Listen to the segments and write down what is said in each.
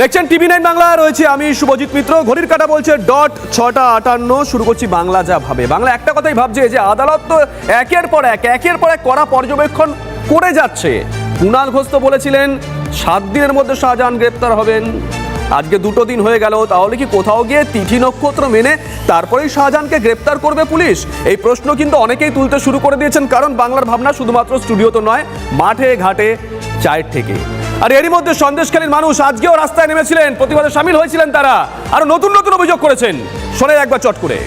দেখছেন TV nine Bangla, রয়েছে আমি শুভজিৎ মিত্র। ঘড়ির কাটা বলছে ডট ছটা আটান্ন, শুরু করছি বাংলা যা ভাবে। বাংলা একটা কথাই ভাবছে যে আদালত তো একের পর এক, একের পর এক কড়া পর্যবেক্ষণ করে যাচ্ছে। কুণাল ঘোষ তো বলেছিলেন, সাত দিনের মধ্যে শাহজাহান গ্রেপ্তার হবেন। আজকে দুটো দিন হয়ে গেল, তাহলে কি কোথাও গিয়ে তিথি নক্ষত্র মেনে তারপরেই শাহজাহানকে গ্রেপ্তার করবে পুলিশ? এই প্রশ্ন কিন্তু অনেকেই তুলতে শুরু করে দিয়েছেন, কারণ বাংলার ভাবনা শুধুমাত্র স্টুডিও তো নয়, মাঠে, ঘাটে, চায়ের থেকে আর এরই মধ্যে সন্দেশকালীন মানুষ আজকেও রাস্তায় নেমেছিলেন। প্রতিবাদে সামিল হয়েছিলেন তারা। আরও নতুন নতুন অভিযোগ করেছেন। শোনে একবার চট করে।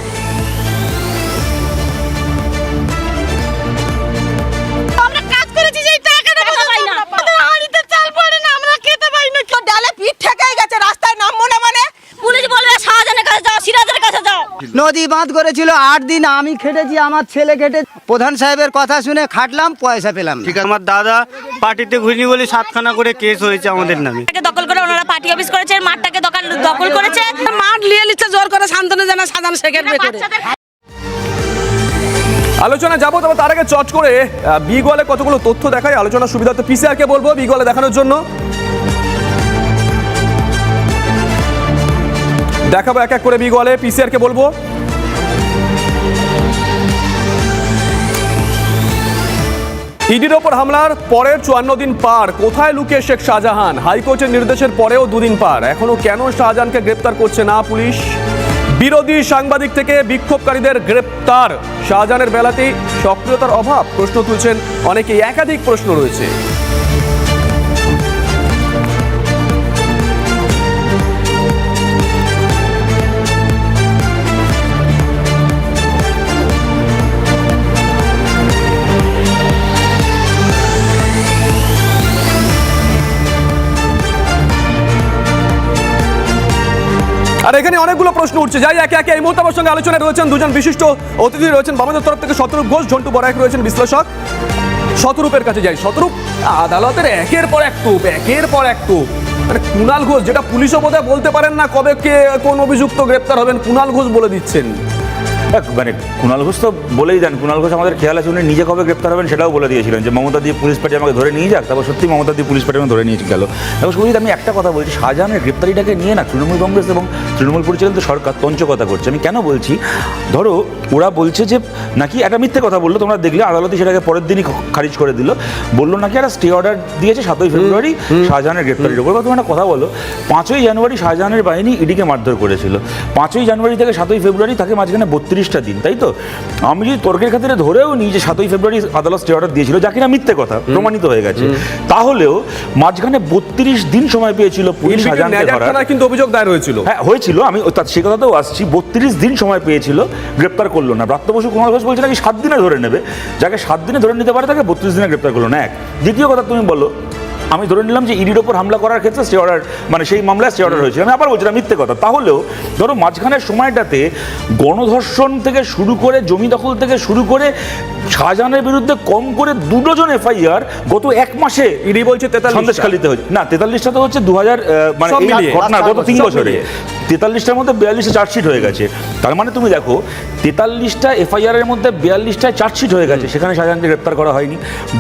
নদী বাঁধ করেছিল আট দিন আমি খেটেছি আমার ছেলে খেটে প্রধান সাহেবের কথা শুনে খাটলাম পয়সা পেলাম ঠিক আছে আমার দাদা পার্টিতে ঘুরিনি বলে সাতখানা করে কেস হয়েছে আমাদের নামে। দখল করে ওনারা পার্টি অফিস করেছে মাঠটাকে দখল দখল করেছে। মাঠ লিয়ে লিচ্ছে জোর করে শান্তনু জানা সাজান শেখের বেকরে আলোচনা যাব তবে তার আগে চট করে বিগলে কতগুলো তথ্য দেখায় আলোচনার সুবিধার্থে পিসিআরকে বলব বিগলে দেখানোর জন্য। দেখাবো এক এক করে বিগলে পিসিআরকে বলব। ইডির ওপর হামলার পরের চুয়ান্ন দিন পার। কোথায় লুকে শেখ শাহজাহান? হাইকোর্টের নির্দেশের পরেও দুদিন পার। এখনও কেন শাহজাহানকে গ্রেপ্তার করছে না পুলিশ? বিরোধী সাংবাদিক থেকে বিক্ষোভকারীদের গ্রেপ্তার। শাহজাহানের বেলাতেই সক্রিয়তার অভাব প্রশ্ন তুলছেন অনেকেই। একাধিক প্রশ্ন রয়েছে। আর এখানে অনেকগুলো প্রশ্ন উঠছে। যাই, একে একে এই মুহূর্তে আমার সঙ্গে আলোচনায় রয়েছেন দুজন বিশিষ্ট অতিথি রয়েছেন। বামাদের তরফ থেকে শতরূপ ঘোষ, ঝন্টু বরাক রয়েছেন বিশ্লেষক। শতরূপের কাছে যাই। শতরূপ, আদালতের একের পর এক টুপ একের পর এক টুপ মানে কুণাল ঘোষ, যেটা পুলিশও বোধহয় বলতে পারেন না কবে কে, কোন অভিযুক্ত গ্রেপ্তার হবেন, কুণাল ঘোষ বলে দিচ্ছেন। মানে কুণাল ঘোষ তো বলেই দেন কুণাল ঘোষ আমাদের খেয়াল আছে উনি নিজে কবে গ্রেপ্তার হবেন সেটাও বলে দিয়েছিলেন যে মমতা দিয়ে পুলিশ পার্টি আমাকে ধরে নিয়ে যাক তারপর সত্যি মমতা দিয়ে পুলিশ পার্টি আমাকে ধরে নিয়ে গেল। তারপর সুজিত আমি একটা কথা বলছি শাহজাহানের গ্রেপ্তারিটাকে নিয়ে না তৃণমূল কংগ্রেস এবং তৃণমূল পরিচালিত সরকার তঞ্চকতা করছে। আমি কেন বলছি? ধরো ওরা বলছে যে নাকি একটা মিথ্যে কথা বলল তোমরা দেখলে আদালতে সেটাকে পরের দিনই খারিজ করে দিল। বলল নাকি একটা স্টে অর্ডার দিয়েছে সাতই ফেব্রুয়ারি শাহজাহানের গ্রেপ্তারির ওপর। বা তুমি একটা কথা বলো পাঁচই জানুয়ারি শাহজাহানের বাহিনী ইডিকে মারধর করেছিল। পাঁচই জানুয়ারি থেকে সাতই ফেব্রুয়ারি তাকে মাঝখানে বত্রিশটা দিন তাই তো? আমি যদি তর্কের খাতিরে ধরেও নিই যে সাতই ফেব্রুয়ারি আদালত স্টে অর্ডার দিয়েছিল যা কিনা মিথ্যে কথা প্রমাণিত হয়ে গেছে। তাহলেও মাঝখানে বত্রিশ দিন সময় পেয়েছিল পুলিশ শাহজাহানকে ধরার। কিন্তু অভিযোগ দায়ের হয়েছিল। হ্যাঁ হয়েছিল আমি তার সে কথাতেও আসছি বত্রিশ দিন সময় পেয়েছিল গ্রেপ্তার করল না। ব্রাত্য বসু কুমার ঘোষ বলছে নাকি সাত দিনে ধরে নেবে? যাকে সাত দিনে ধরে নিতে পারে তাকে বত্রিশ দিনে গ্রেপ্তার করল না এক। দ্বিতীয় কথা তুমি বলো আমি ধরে নিলাম যে ইডির ওপর হামলা করার ক্ষেত্রে স্টে অর্ডার মানে সেই মামলায় স্টে অর্ডার হয়েছিল। আমি আবার বলছিলাম মিথ্যে কথা। তাহলেও ধরো মাঝখানের সময়টাতে গণধর্ষণ থেকে শুরু করে জমি দখল থেকে শুরু করে শাহজাহানের বিরুদ্ধে কম করে দু ডজন এফআইআর গত এক মাসে ইডি বলছে সন্দেশখালিতে হচ্ছে না তেতাল্লিশটা তো হচ্ছে দু হাজার মানে। ঘটনা গত তিন বছরে। তেতাল্লিশটার মধ্যে বিয়াল্লিশটা চার্জশিট হয়ে গেছে। তার মানে তুমি দেখো তেতাল্লিশটা এফআইআর এর মধ্যে বিয়াল্লিশটায় চার্জশিট হয়ে গেছে। সেখানে শাহজাহানকে গ্রেপ্তার করা হয়নি।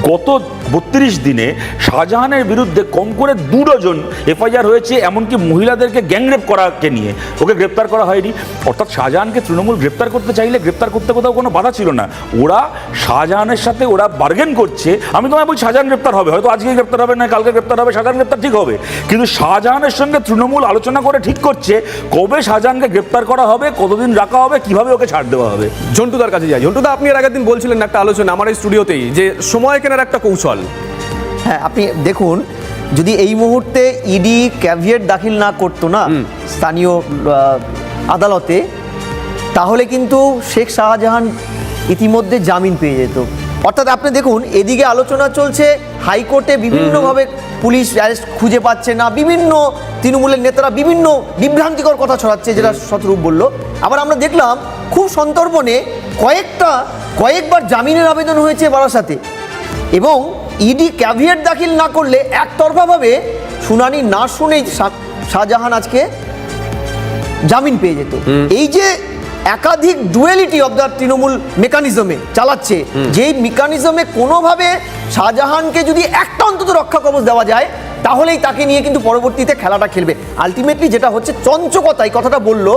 গত বত্রিশ দিনে শাহজাহানের বিরুদ্ধে কম করে দু ডজন এফআইআর হয়েছে, এমনকি মহিলাদেরকে গ্যাংরেপ করাকে নিয়ে। ওকে গ্রেপ্তার করা হয়নি। অর্থাৎ শাহজাহানকে তৃণমূল গ্রেপ্তার করতে চাইলে গ্রেপ্তার করতে কোথাও কোনো বাধা ছিল না। ওরা শাহজাহানের সাথে ওরা বার্গেন করছে। আমি তোমায় বলছি, শাহজাহান গ্রেপ্তার হবে। হয়তো আজকে গ্রেপ্তার হবে না কালকে গ্রেপ্তার হবে, শাহজাহান গ্রেপ্তার ঠিক হবে। কিন্তু শাহজাহানের সঙ্গে তৃণমূল আলোচনা করে ঠিক করছে, কবে শাহজাহানকে গ্রেপ্তার করা হবে, কতদিন রাখা হবে, কীভাবে ওকে ছাড় দেওয়া হবে? ঝন্টুদার কাছে যাই। ঝন্টুদা আপনি এর আগের দিন বলছিলেন একটা আলোচনা আমার এই স্টুডিওতেই, যে সময় কেনার একটা কৌশল। হ্যাঁ আপনি দেখুন যদি এই মুহূর্তে ইডি ক্যাভিয়েট দাখিল না করতো না স্থানীয় আদালতে তাহলে কিন্তু শেখ শাহজাহান ইতিমধ্যে জামিন পেয়ে যেত। অর্থাৎ আপনি দেখুন এদিকে আলোচনা চলছে হাইকোর্টে বিভিন্নভাবে পুলিশ অ্যারেস্ট খুঁজে পাচ্ছে না বিভিন্ন তৃণমূলের নেতারা বিভিন্ন বিভ্রান্তিকর কথা ছড়াচ্ছে যেটা শতরূপ বলল। আবার আমরা দেখলাম খুব সন্তর্পণে কয়েকটা কয়েকবার জামিনের আবেদন হয়েছে বারাসাতে। এবং ইডি ক্যাভিয়েট দাখিল না করলে একতরফাভাবে শুনানি না শুনেই শাহজাহান আজকে জামিন পেয়ে যেত। এই যে একাধিক ডুয়েলিটি অব দ্য তৃণমূল মেকানিজমে চালাচ্ছে যেই মেকানিজমে কোনোভাবে শাহজাহানকে যদি একটা অন্তত রক্ষা কবচ দেওয়া যায় তাহলেই তাকে নিয়ে কিন্তু পরবর্তীতে খেলাটা খেলবে। আলটিমেটলি যেটা হচ্ছে চঞ্চকতা এই কথাটা বলল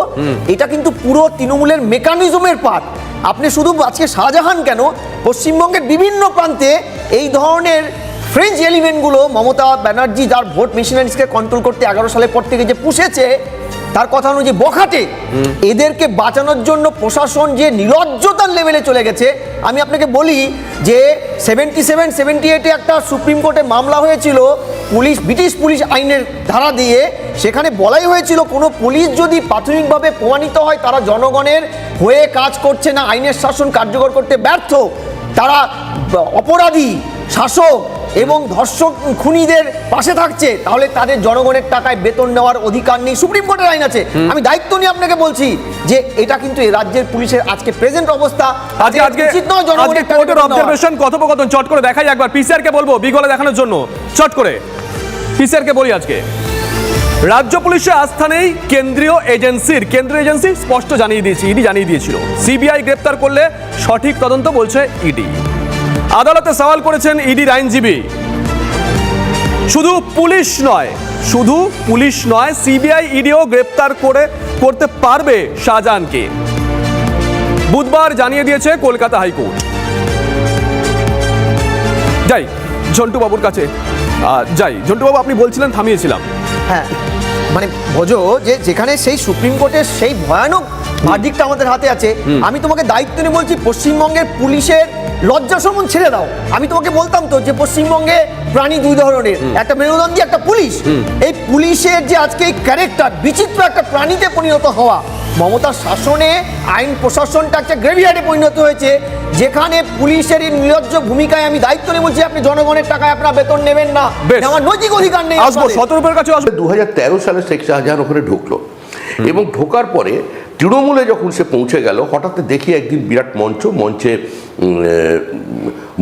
এটা কিন্তু পুরো তৃণমূলের মেকানিজমের পার্ট আপনি শুধু আজকে শাহজাহান কেন? পশ্চিমবঙ্গের বিভিন্ন প্রান্তে এই ধরনের ফ্রেঞ্চ এলিমেন্টগুলো মমতা ব্যানার্জি যার ভোট মেশিনারিজকে কন্ট্রোল করতে এগারো সালের পর থেকে যে পুষেছে তার কথা অনুযায়ী বখাটে। এদেরকে বাঁচানোর জন্য প্রশাসন যে নির্লজ্জতার লেভেলে চলে গেছে, আমি আপনাকে বলি যে সেভেন্টি সেভেন সেভেন্টি এইটে একটা সুপ্রিম কোর্টে মামলা হয়েছিল পুলিশ, ব্রিটিশ পুলিশ আইনের ধারা দিয়ে। সেখানে বলাই হয়েছিল কোনো পুলিশ যদি প্রাথমিকভাবে প্রমাণিত হয় তারা জনগণের হয়ে কাজ করছে না, আইনের শাসন কার্যকর করতে ব্যর্থ। তারা অপরাধী শাসক এবং ধর্ষক খুনিদের পাশে থাকছে তাহলে তাদের জনগণের টাকায় বেতন নেওয়ার অধিকার নেই। সুপ্রিম কোর্টের আইন আছে। আমি দায়িত্ব নিয়ে আপনাকে বলছি যে এটা কিন্তু এই রাজ্যের পুলিশের আজকে প্রেজেন্ট অবস্থা। আজকে আজকে উচিত নয় জনগণের কোর্টের অবজারভেশন কথোপকথন চট করে দেখাই একবার। পিসিআর কে বলব বিগলে দেখানোর জন্য। চট করে। পিসিআর কে বলি আজকে। রাজ্য পুলিশে আস্থা নেই কেন্দ্রীয় এজেন্সির। কেন্দ্রীয় এজেন্সি স্পষ্ট জানিয়ে দিয়েছে ইডি জানিয়ে দিয়েছিল। সিবিআই গ্রেপ্তার করলে সঠিক তদন্ত বলছে ইডি। আদালতে সওয়াল করেছেন ইডির আইনজীবী। শুধু পুলিশ নয়, শুধু পুলিশ নয়, সিবিআই ইডিও গ্রেপ্তার করে, করতে পারবে শাহজাহানকে। বুধবার জানিয়ে দিয়েছে কলকাতা হাইকোর্ট। যাই ঝন্টু বাবুর কাছে যাই ঝন্টু বাবু আপনি বলছিলেন, থামিয়েছিলাম। হ্যাঁ মানে বোঝো যে যেখানে সেই সুপ্রিম কোর্টের সেই ভয়ানক ভার্ডিকটা আমাদের হাতে আছে। আমি তোমাকে দায়িত্ব নিয়ে বলছি পশ্চিমবঙ্গের পুলিশের লজ্জা সম্মান ছেড়ে দাও। আমি তোমাকে বলতাম তো যে পশ্চিমবঙ্গে প্রাণী দুই ধরনের একটা মেরুদণ্ডী একটা পুলিশ। এই পুলিশের যে আজকে এই ক্যারেক্টার বিচিত্র একটা প্রাণীতে পরিণত হওয়া মমতার শাসনে আইন প্রশাসনটা একটা গ্রেভিয়ার্ডে পরিণত হয়েছে যেখানে পুলিশের এই নির্লজ্জ ভূমিকায় আমি দায়িত্ব নিয়ে বলছি আপনি জনগণের টাকায় আপনার বেতন নেবেন না। আমার নৈতিক অধিকার নেই আসব। শতরূপের কাছে আসব। দু সালে শেখ শাহজাহান ওখানে ঢুকলো। এবং ঢোকার পরে তৃণমূলে যখন সে পৌঁছে গেল, হঠাৎ দেখি একদিন বিরাট মঞ্চ, মঞ্চে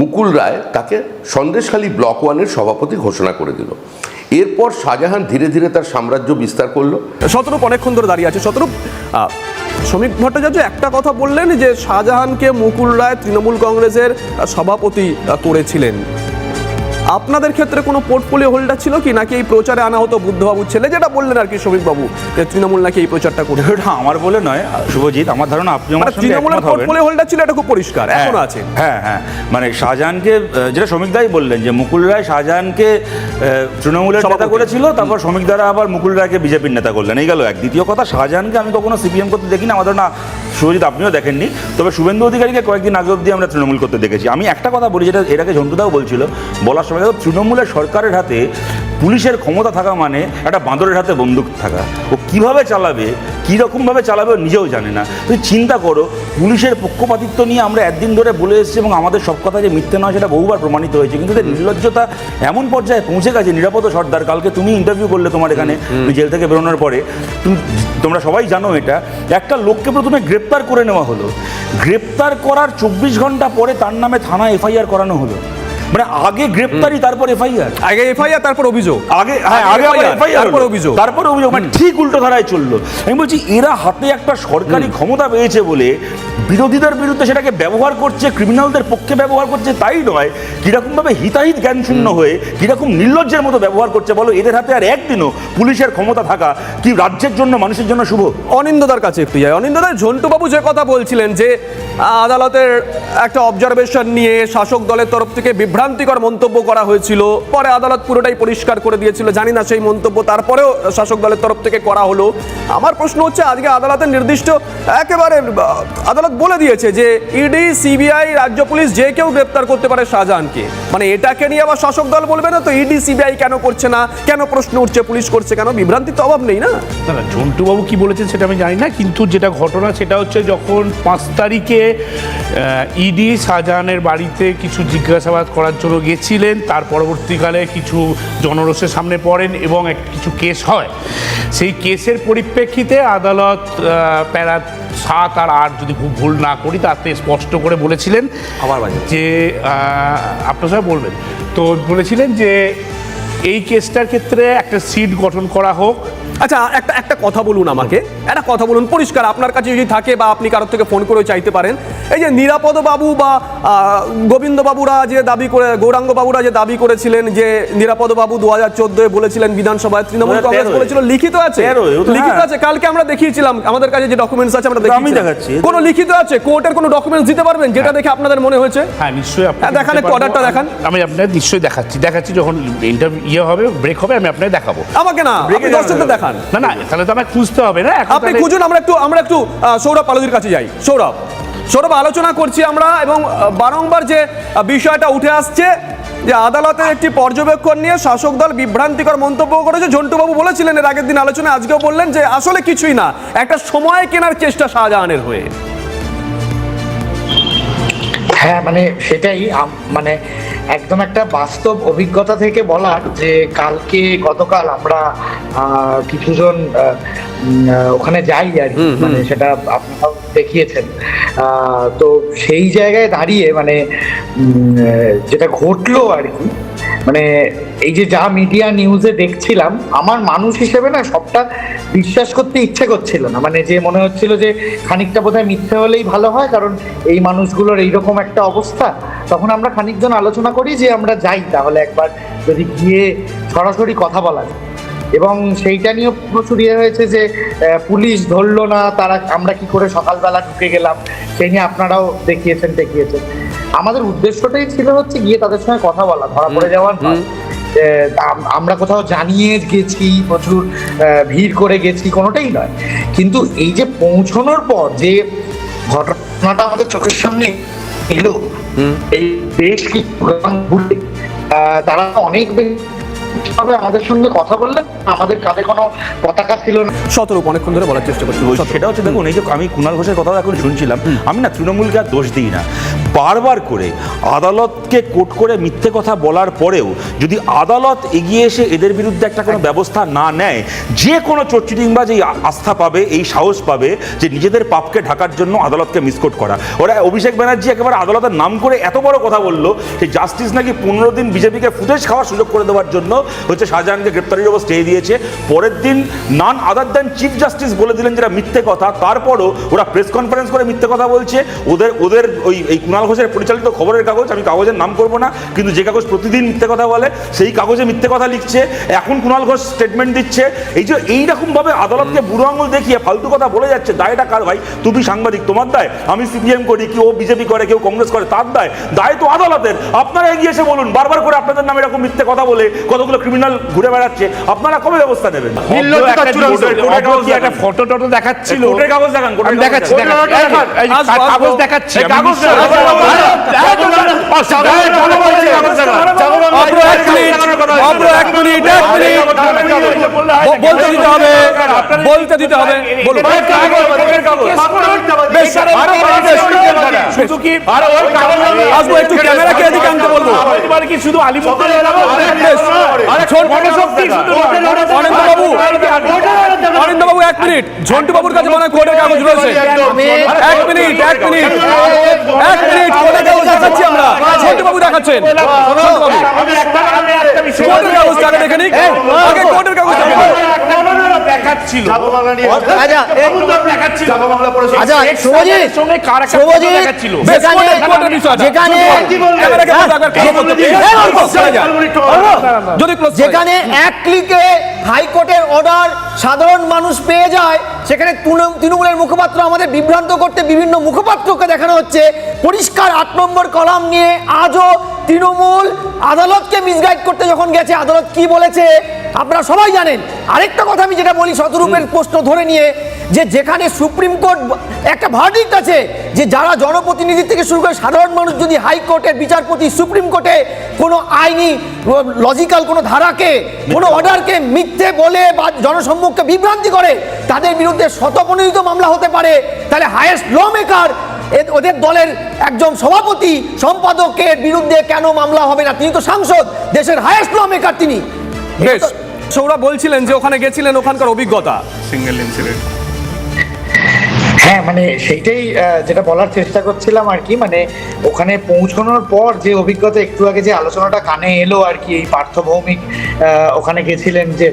মুকুল রায় তাকে সন্দেশখালী ব্লক ওয়ানের সভাপতি ঘোষণা করে দিল। এরপর শাহজাহান ধীরে ধীরে তার সাম্রাজ্য বিস্তার করল। শতরূপ অনেকক্ষণ ধরে দাঁড়িয়ে আছে। শতরূপ শ্রমিক ভট্টাচার্য একটা কথা বললেন যে, শাহজাহানকে মুকুল রায় তৃণমূল কংগ্রেসের সভাপতি করেছিলেন। আপনাদের ক্ষেত্রে কোনো পোর্টফোলিও হোল্ডার ছিল কি? নাকি এই প্রচারে আনা হতো বুদ্ধবাবুর ছেলে? যেটা বললেন আর কি শ্রমিক বাবু যে তৃণমূল নাকি এই প্রচারটা করে এটা আমার বলে নয় শুভজিৎ আমার ধারণা আপনি আমার মানে তৃণমূলের পোর্টফোলিও হোল্ডার ছিল এটা খুব পরিষ্কার এখনও হ্যাঁ, আছে। হ্যাঁ হ্যাঁ মানে শাহজাহানকে যেটা শ্রমিক দাই বললেন যে মুকুল রায় শাহজাহানকে তৃণমূলের নেতা করেছিল তারপর শ্রমিক দ্বারা আবার মুকুল রায়কে বিজেপির নেতা করলেন। এই গেল এক। দ্বিতীয় কথা শাহজাহানকে আমি কখনো সিপিএম করতে দেখি না আমাদের না শুভজিৎ আপনিও দেখেননি। তবে শুভেন্দু অধিকারীকে কয়েকদিন আগে অবধি আমরা তৃণমূল করতে দেখেছি। আমি একটা কথা বলি যেটা এটাকে ঝন্টুদাও বলছিল বলার সময় দেখো তৃণমূলের সরকারের হাতে পুলিশের ক্ষমতা থাকা মানে একটা বাঁদরের হাতে বন্দুক থাকা। ও কীভাবে চালাবে কীরকমভাবে চালাবে ও নিজেও জানে না। তুমি চিন্তা করো পুলিশের পক্ষপাতিত্ব নিয়ে আমরা একদিন ধরে বলে এসেছি এবং আমাদের সব কথা যে মিথ্যে নয় সেটা বহুবার প্রমাণিত হয়েছে। কিন্তু এদের নির্লজ্জতা এমন পর্যায়ে পৌঁছে গেছে নিরাপদ সর্দার কালকে তুমি ইন্টারভিউ করলে তোমার এখানে জেল থেকে বেরোনোর পরে। তুমি তোমরা সবাই জানো এটা। একটা লোককে প্রথমে গ্রেপ্তার করে নেওয়া হলো। গ্রেপ্তার করার চব্বিশ ঘণ্টা পরে তার নামে থানা এফআইআর করানো হলো। মানে আগে গ্রেপ্তারি তারপর এফআইআর? আগে এফআইআর তারপর অভিযোগ। আগে হ্যাঁ আগে এফআইআর তারপর অভিযোগ। তারপরে অভিযোগ মানে ঠিক উল্টো ধারায় চলল। আমি বলছি এরা হাতে একটা সরকারি ক্ষমতা পেয়েছে বলে বিরোধীদের বিরুদ্ধে সেটাকে ব্যবহার করছে ক্রিমিনালদের পক্ষে ব্যবহার করছে তাই নয়। কীরকম ভাবে হিতাহিত জ্ঞান শূন্য হয়ে কীরকম নির্লজ্জের মতো ব্যবহার করছে বলো এদের হাতে আর একদিনও পুলিশের ক্ষমতা থাকা কি রাজ্যের জন্য মানুষের জন্য শুভ? অনিন্দদার কাছে একটু যাই। অনিন্দদা ঝন্টুবাবু যে কথা বলছিলেন যে আদালতের একটা অবজারভেশন নিয়ে শাসক দলের তরফ থেকে বিভ্রান্তিকর মন্তব্য করা হয়েছিল। পরে আদালত পুরোটাই পরিষ্কার করে দিয়েছিল। জানি না সেই মন্তব্য। তারপরেও শাসক দলের তরফ থেকে করা হলো। আমার প্রশ্ন হচ্ছে, আজকে আদালতের নির্দিষ্ট একেবারে, আদালত বলে দিয়েছে যে, ইডি, সিবিআই, রাজ্য পুলিশ যে কেউ গ্রেপ্তার করতে পারে শাহজাহানকে। মানে এটাকে নিয়ে আবার শাসক দল বলবে না তো, ইডি, সিবিআই কেন করছে না? কেন প্রশ্ন উঠছে, পুলিশ করছে কেন? বিভ্রান্তির তো অভাব নেই না? না ঝন্টুবাবু কি বলেছেন সেটা আমি জানি না, কিন্তু যেটা ঘটনা সেটা হচ্ছে যখন পাঁচ তারিখে ইডি শাহজাহানের বাড়িতে কিছু জিজ্ঞাসাবাদ করার জন্য গেছিলেন তার পরবর্তীকালে কিছু জনরোষের সামনে পড়েন এবং এক কিছু কেস হয় সেই কেসের পরিপ্রেক্ষিতে আদালত প্যারা সাত আর আট যদি খুব ভুল না করি তাতে স্পষ্ট করে বলেছিলেন আমার। যে আপনার সবাই বলবেন তো বলেছিলেন যে এই কেসটার ক্ষেত্রে একটা সিট গঠন করা হোক আচ্ছা একটা একটা কথা বলুন আমাকে। একটা কথা বলুন পরিষ্কার আপনার কাছে যদি থাকে বা আপনি কারোর থেকে ফোন করে চাইতে পারেন এই যে নিরাপদ বাবু বা গোবিন্দ বাবুরা যে দাবি করে গৌরাঙ্গ বাবুরা যে দাবি করেছিলেন যে নিরাপদ বাবু দু হাজার চোদ্দোয় বলেছিলেন বিধানসভায় তৃণমূল কংগ্রেস বলেছিল লিখিত আছে। তো লিখিত হ্যাঁ। আছে কালকে আমরা দেখিয়েছিলাম আমাদের কাছে যে ডকুমেন্টস আছে আমরা দেখাচ্ছি। কোনো লিখিত আছে? কোর্টের কোনো ডকুমেন্টস দিতে পারবেন? যেটা দেখে আপনাদের মনে হয়েছে? হ্যাঁ নিশ্চয়ই আপনাকে হ্যাঁ, দেখান একটু অর্ডারটা দেখান। আমি আপনার নিশ্চয়ই দেখাচ্ছি। দেখাচ্ছি যখন ইন্টারভিউ ইয়ে হবে ব্রেক হবে আমি আপনাকে দেখাবো। আমাকে না দর্শকদের দেখান না না তাহলে তো আমাকে খুঁজতে হবে না? আপনি খুঁজুন আমরা একটু আমরা একটু সৌরভ পালদির কাছে যাই। সৌরভ। সৌরভ আলোচনা করছি আমরা এবং বারংবার যে বিষয়টা উঠে আসছে যে আদালতের একটি পর্যবেক্ষণ নিয়ে শাসক দল বিভ্রান্তিকর মন্তব্য করেছে। ঝন্টুবাবু বলেছিলেন এর আগের দিন আলোচনায় আজকেও বললেন যে আসলে কিছুই না একটা সময় কেনার চেষ্টা শাহজাহানের হয়ে। হ্যাঁ মানে সেটাই মানে একদম একটা বাস্তব অভিজ্ঞতা থেকে বলার যে কালকে গতকাল আমরা কিছুজন ওখানে যাই আর কি মানে সেটা আপনারাও দেখিয়েছেন। তো সেই জায়গায় দাঁড়িয়ে মানে যেটা ঘটলো আর কি মানে এই যে যা মিডিয়া নিউজে দেখছিলাম, আমার মানুষ হিসেবে না সবটা বিশ্বাস করতে ইচ্ছে করছিল না। মানে যে মনে হচ্ছিল যে খানিকটা বোধহয় মিথ্যে হলেই ভালো হয়, কারণ এই মানুষগুলোর এইরকম একটা অবস্থা। তখন আমরা খানিকজন আলোচনা করি যে আমরা যাই তাহলে একবার যদি গিয়ে সরাসরি কথা বলা যায়। এবং সেইটা নিয়েও প্রচুর ইয়ে হয়েছে যে পুলিশ ধরলো না তারা আমরা কি করে সকালবেলা ঢুকে গেলাম? সেই নিয়ে আপনারাও দেখিয়েছেন দেখিয়েছেন। আমাদের উদ্দেশ্যটাই ছিল হচ্ছে গিয়ে তাদের সঙ্গে কথা বলা ধরা পড়ে যাওয়ার। আমরা কোথাও জানিয়ে গেছি প্রচুর ভিড় করে গেছি কোনোটাই নয়। কিন্তু এই যে পৌঁছানোর পর যে ঘটনাটা আমাদের চোখের সামনে এলো এই বেশ কিছু গ্রাম তারা অনেক ভাবে আমাদের সঙ্গে কথা বললেন আমাদের কাঁধে কোনো পতাকা ছিল না। শতরূপ অনেকক্ষণ ধরে বলার চেষ্টা করছি। সেটা হচ্ছে দেখুন এই যে আমি কুণাল ঘোষের কথা এখন শুনছিলাম আমি না তৃণমূলকে আর দোষ দিই না। বারবার করে আদালতকে কোট করে মিথ্যে কথা বলার পরেও যদি আদালত এগিয়ে এসে এদের বিরুদ্ধে একটা কোনো ব্যবস্থা না নেয় যে কোনো চোরচিটিংবাজ এই আস্থা পাবে এই সাহস পাবে যে নিজেদের পাপকে ঢাকার জন্য আদালতকে মিসকোট করা। ওরা অভিষেক ব্যানার্জি একেবারে আদালতের নাম করে এত বড় কথা বলল যে জাস্টিস নাকি পনেরো দিন বিজেপিকে ফুটেজ খাওয়ার সুযোগ করে দেওয়ার জন্য হচ্ছে শাহজাহানকে গ্রেপ্তারির ওপর স্টে দিয়েছে। পরের দিন নান আদার দেন চিফ জাস্টিস বলে দিলেন যেটা মিথ্যে কথা। তারপরও ওরা প্রেস কনফারেন্স করে মিথ্যে কথা বলছে। ওদের ওদের ওই, এই কুণাল ঘোষের পরিচালিত খবরের কাগজ, আমি কাগজের নাম করব না, কিন্তু যে কাগজ প্রতিদিন মিথ্যে কথা বলে, সেই কাগজে মিথ্যে কথা লিখছে। এখন কুণাল ঘোষ স্টেটমেন্ট দিচ্ছে। এই যে এইরকমভাবে আদালতকে বুড়ো আঙুল দেখিয়ে ফালতু কথা বলে যাচ্ছে দায়টা কার ভাই? তুমি সাংবাদিক, তোমার দায়। আমি সিপিএম করি, কেউ বিজেপি করে, কেউ কংগ্রেস করে, তার দায়। দায় তো আদালতের। আপনারা এগিয়ে এসে বলুন, বারবার করে আপনাদের নামে এরকম মিথ্যে কথা বলে কতগুলো ক্রিমিনাল ঘুরে বেড়াচ্ছে আপনারা কবে ব্যবস্থা নেবেন একটা। ফটো টটো দেখাচ্ছিল কোর্টের কাগজ দেখান, কোর্টের কাগজ। কাগজ দেখাচ্ছি মিনিট এক মিনিট বলতে দিতে হবে। বলতে দিতে হবে। বলুন। শুধু কি আসব একটু ক্যামেরাকে এদিকে আনতে বলব? কি শুধু আলিপুর অনিন্দবাবু এক মিনিট। ঝন্টু বাবুর কাছে মনে কোর্টের কাগজ রয়েছে। এক মিনিট এক মিনিট এক মিনিট। কোর্টের কাগজ দেখাচ্ছি আমরা। ঝন্টু বাবু দেখাচ্ছেন। ঝন্টু বাবু। কোর্টের কাগজ আগে দেখে নিক। আগে কোর্টের কাগজ দেখাচ্ছিল। আচ্ছা দেখাচ্ছিল। আচ্ছা শুভজিৎ সঙ্গে কার একটা দেখাচ্ছিল? যেখানে কোর্টের- কোর্টের বিষয়টা। যেখানে ক্যামেরাকে বলব একবার কথা বলতে। চলে যা। যদি যেখানে এক ক্লিকে হাইকোর্টের অর্ডার সাধারণ মানুষ পেয়ে যায় সেখানে তৃণমূলের মুখপাত্র আমাদের বিভ্রান্ত করতে বিভিন্ন মুখপাত্রকে দেখানো হচ্ছে। পরিষ্কার আট নম্বর কলাম নিয়ে আজও তৃণমূল আদালতকে মিসগাইড করতে যখন গেছে আদালত কি বলেছে আপনারা সবাই জানেন। আরেকটা কথা আমি যেটা বলি শতরূপের প্রশ্ন ধরে নিয়ে যে যেখানে সুপ্রিম কোর্ট একটা ভার্ডিক্ট আছে যে যারা জনপ্রতিনিধি থেকে শুরু করে সাধারণ মানুষ যদি হাইকোর্টের বিচারপতি সুপ্রিম কোর্টে কোনো আইনি লজিক্যাল কোনো ধারাকে কোনো অর্ডারকে মিথ্যে বলে বা জনসম্মুখে বিভ্রান্তি করে তাদের বিরুদ্ধে শতপ্রণোদিত মামলা হতে পারে তাহলে হায়েস্ট ল মেকার ওদের দলের একজন সভাপতি সম্পাদকের বিরুদ্ধে কেন মামলা হবে না? তিনি তো সাংসদ দেশের হায়েস্ট ল মেকার তিনি সৌরা সৌরভ বলছিলেন যে ওখানে গেছিলেন ওখানকার অভিজ্ঞতা। সিঙ্গেল ইনসিডেন্ট হ্যাঁ মানে সেইটাই যেটা বলার চেষ্টা করছিলাম আর কি মানে ওখানে পৌঁছানোর পর যে অভিজ্ঞতা একটু আগে যে আলোচনাটা কানে এলো আর কি এই পার্থভৌমিক ওখানে গেছিলেন যে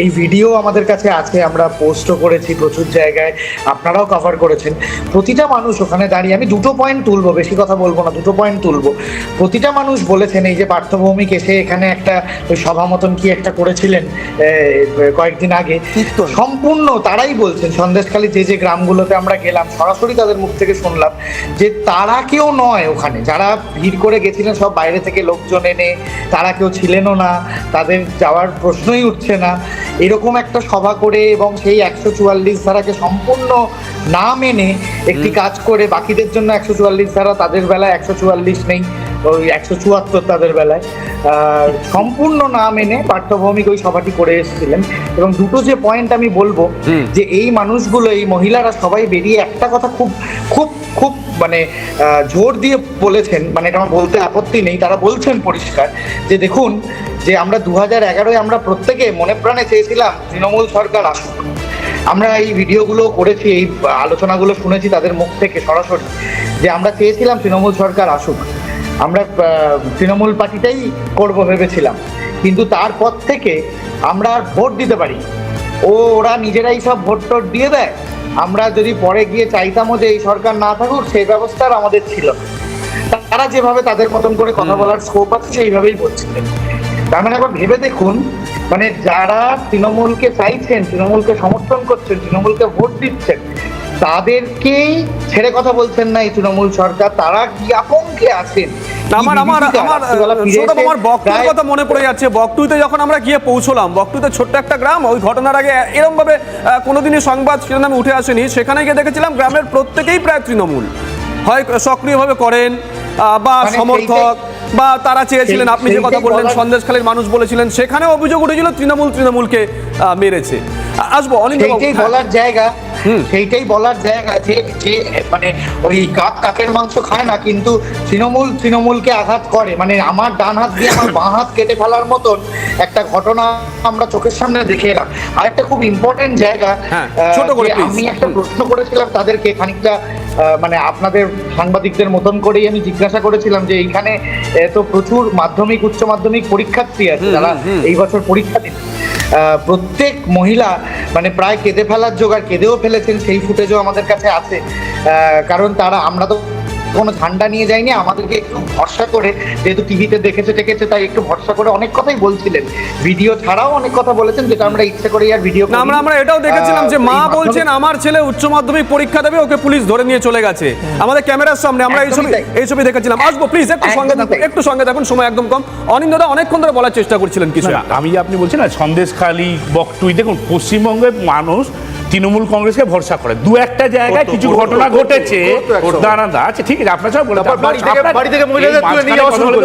এই ভিডিও আমাদের কাছে আছে আমরা পোস্টও করেছি প্রচুর জায়গায় আপনারাও কভার করেছেন। প্রতিটা মানুষ ওখানে দাঁড়িয়ে আমি দুটো পয়েন্ট তুলবো বেশি কথা বলব না দুটো পয়েন্ট তুলবো। প্রতিটা মানুষ বলেছেন এই যে পার্থভৌমিক এসে এখানে একটা ওই সভা মতন কি একটা করেছিলেন কয়েকদিন আগে। সম্পূর্ণ তারাই বলছেন সন্দেশখালী যে যে গ্রামগুলোতে আমরা গেলাম সরাসরি তাদের মুখ থেকে শুনলাম যে তারা কেউ নয় ওখানে। যারা ভিড় করে গেছিলেন সব বাইরে থেকে লোকজন এনে তারা কেউ ছিলেনও না তাদের যাওয়ার প্রশ্নই উঠছে না। এরকম একটা সভা করে এবং সেই একশো চুয়াল্লিশ ধারাকে সম্পূর্ণ না মেনে একটি কাজ করে বাকিদের জন্য একশো চুয়াল্লিশ ধারা তাদের বেলায় একশো চুয়াল্লিশ নেই। ওই একশো চুয়াত্তর তাদের বেলায়। সম্পূর্ণ না মেনে পাঠ্যভৌমিক ওই সভাটি করে এসেছিলেন। এবং দুটো যে পয়েন্ট আমি বলব যে এই মানুষগুলো এই মহিলারা সবাই বেরিয়ে একটা কথা খুব খুব খুব মানে জোর দিয়ে বলেছেন মানে এটা আমার বলতে আপত্তি নেই তারা বলছেন পরিষ্কার যে দেখুন যে আমরা দু হাজার এগারোয় আমরা প্রত্যেকে মনে প্রাণে চেয়েছিলাম তৃণমূল সরকার আসুক। আমরা এই ভিডিওগুলো করেছি এই আলোচনাগুলো শুনেছি তাদের মুখ থেকে সরাসরি যে আমরা চেয়েছিলাম তৃণমূল সরকার আসুক। আমরা তৃণমূল পার্টিটাই করব ভেবেছিলাম। কিন্তু তারপর থেকে আমরা আর ভোট দিতে পারি। ও ওরা নিজেরাই সব ভোট টোট দিয়ে দেয়। আমরা যদি পরে গিয়ে চাইতামও যে এই সরকার না থাকুক সেই ব্যবস্থা আমাদের ছিল। তারা যেভাবে তাদের মতন করে কথা বলার স্কোপ আছে সেইভাবেই বলছিলেন তার মানে একবার ভেবে দেখুন মানে যারা তৃণমূলকে চাইছেন তৃণমূলকে সমর্থন করছেন তৃণমূলকে ভোট দিচ্ছেন তাদেরকেই ছেড়ে কথা বলছেন না এই তৃণমূল সরকার। তারা কি আতঙ্কে আছেন? আমার আমার আমার রাত্রিবেলা সৌরভ, আমার বকটুর কথা মনে পড়ে যাচ্ছে। যখন আমরা গিয়ে পৌঁছলাম ছোট্ট একটা গ্রাম ওই ঘটনার আগে কোনোদিনই সংবাদ শিরোনামে উঠে আসেনি। সেখানে গিয়ে দেখেছিলাম গ্রামের প্রত্যেকেই প্রায় তৃণমূল। হয় সক্রিয়ভাবে করেন বা মানে সমর্থক। বা তারা চেয়েছিলেন আপনি যে কথা বললেন সন্দেশখালীর মানুষ বলেছিলেন সেখানে অভিযোগ উঠেছিল তৃণমূল তৃণমূলকে মেরেছে। আসব অনিন্দ সেইটাই বলার জায়গা। সেইটাই বলার জায়গা যে যে মানে ওই কাক কাকের মাংস খায় না কিন্তু তৃণমূল তৃণমূলকে আঘাত করে। মানে আমার ডান হাত দিয়ে আমার বাঁ হাত কেটে ফেলার মতন একটা ঘটনা আমরা চোখের সামনে দেখে এলাম। আর একটা খুব ইম্পর্টেন্ট জায়গা হ্যাঁ, ছোট করে আমি একটা প্রশ্ন করেছিলাম তাদেরকে খানিকটা মানে আপনাদের সাংবাদিকদের মতন করেই আমি জিজ্ঞাসা করেছিলাম যে এইখানে তো প্রচুর মাধ্যমিক উচ্চ মাধ্যমিক পরীক্ষার্থী আছে যারা এই বছর পরীক্ষা দিন। প্রত্যেক মহিলা মানে প্রায় কেঁদে ফেলার জোগাড় কেঁদেও ফেলেছেন সেই ফুটেজও আমাদের কাছে আছে। কারণ তারা আমরা তো কোনো ঝান্ডা নিয়ে যায়নি আমাদেরকে একটু ভরসা করে যেহেতু টিভিতে দেখেছে টেকেছে তাই একটু ভরসা করে অনেক কথাই বলছিলেন। ভিডিও ছাড়াও অনেক কথা বলেছেন যেটা আমরা ইচ্ছে করে আর ভিডিও না আমরা আমরা এটাও দেখেছিলাম যে মা বলছেন আমার ছেলে উচ্চ মাধ্যমিক পরীক্ষা দেবে ওকে পুলিশ ধরে নিয়ে চলে গেছে। আমাদের ক্যামেরার সামনে আমরা এই ছবি এই ছবি দেখেছিলাম। আসব প্লিজ একটু সঙ্গে থাকুন একটু সঙ্গে থাকুন সময় একদম কম। অনিন্দদা অনেকক্ষণ ধরে বলার চেষ্টা করছিলেন কিছু না, আমি যে আপনি বলছেন না সন্দেশখালী বকটুই দেখুন পশ্চিমবঙ্গের মানুষ তৃণমূল কংগ্রেসকে ভরসা করে। দু একটা জায়গায় কিছু ঘটনা ঘটেছে। দাঁড়া আচ্ছা ঠিক আছে আপনার সব বলে।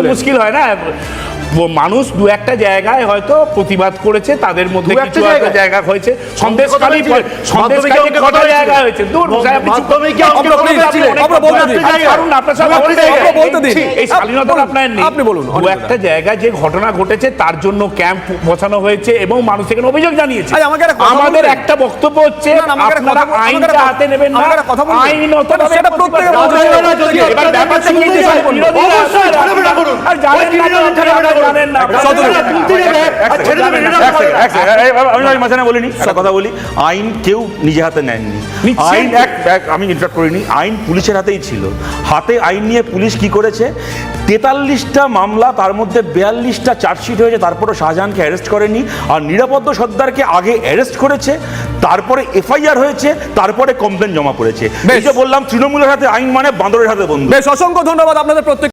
মুশকিল হয় না? মানুষ দু একটা জায়গায় হয়তো প্রতিবাদ করেছে তাদের মধ্যে দু একটা কিছু জায়গা হয়েছে। কত জায়গা হয়েছে? দূর কিছু-? আপনি বলতে দিন। আপনার সব বলতে দিন। এই- এই স্বাধীনতা বলুন, আপনার নেই। আপনি বলুন, দু একটা জায়গায় যে ঘটনা ঘটেছে তার জন্য ক্যাম্প বসানো হয়েছে এবং মানুষ এখানে অভিযোগ জানিয়েছে। আচ্ছা, আমাদের একটা বক্তব্য হচ্ছে আপনারা আইনটা হাতে নেবেন না? আইনত সেটা- প্রত্যেকের এবার ব্যাপারটা কি। আর জানেন না, জানেন না, আমি মাঝখানে বলিনি একটা কথা বলি। আইন কেউ নিজে হাতে নেননি। আইন এক আমি ইন্টারাপ্ট করিনি আইন পুলিশের হাতেই ছিল। হাতে আইন নিয়ে পুলিশ কি করেছে? তেতাল্লিশটা মামলা তার মধ্যে বিয়াল্লিশটা চার্জশিট হয়েছে তারপরে শাহজাহানকে অ্যারেস্ট করেনি। আর নিরাপদ সর্দারকে আগে অ্যারেস্ট করেছে। তারপরে এফআইআর হয়েছে তারপরে কমপ্লেন জমা পড়েছে। এই যে বললাম তৃণমূলের হাতে আইন মানে বাঁদরের হাতে বন্ধু বেশ অসংখ্য ধন্যবাদ আপনাদের প্রত্যেক